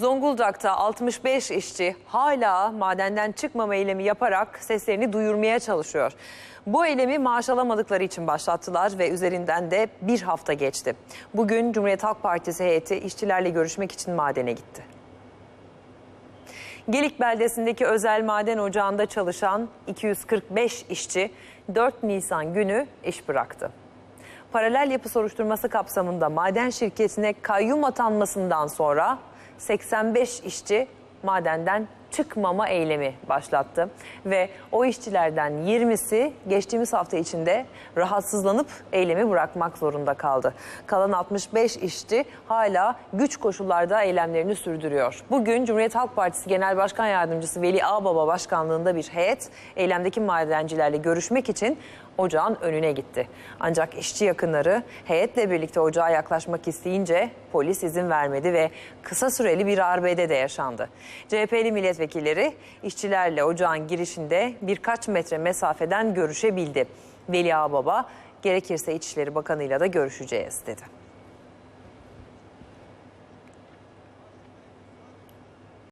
Zonguldak'ta 65 işçi hala madenden çıkmama eylemi yaparak seslerini duyurmaya çalışıyor. Bu eylemi maaş alamadıkları için başlattılar ve üzerinden de bir hafta geçti. Bugün Cumhuriyet Halk Partisi heyeti işçilerle görüşmek için madene gitti. Gelik beldesindeki özel maden ocağında çalışan 245 işçi 4 Nisan günü iş bıraktı. Paralel yapı soruşturması kapsamında maden şirketine kayyum atanmasından sonra 85 işçi madenden çıkmama eylemi başlattı ve o işçilerden 20'si geçtiğimiz hafta içinde rahatsızlanıp eylemi bırakmak zorunda kaldı. Kalan 65 işçi hala güç koşullarda eylemlerini sürdürüyor. Bugün Cumhuriyet Halk Partisi Genel Başkan Yardımcısı Veli Ağbaba başkanlığında bir heyet eylemdeki madencilerle görüşmek için ocağın önüne gitti. Ancak işçi yakınları heyetle birlikte ocağa yaklaşmak isteyince polis izin vermedi ve kısa süreli bir arbede de yaşandı. CHP'li milletvekilleri işçilerle ocağın girişinde birkaç metre mesafeden görüşebildi. Veli Ağbaba gerekirse İçişleri Bakanı'yla da görüşeceğiz dedi.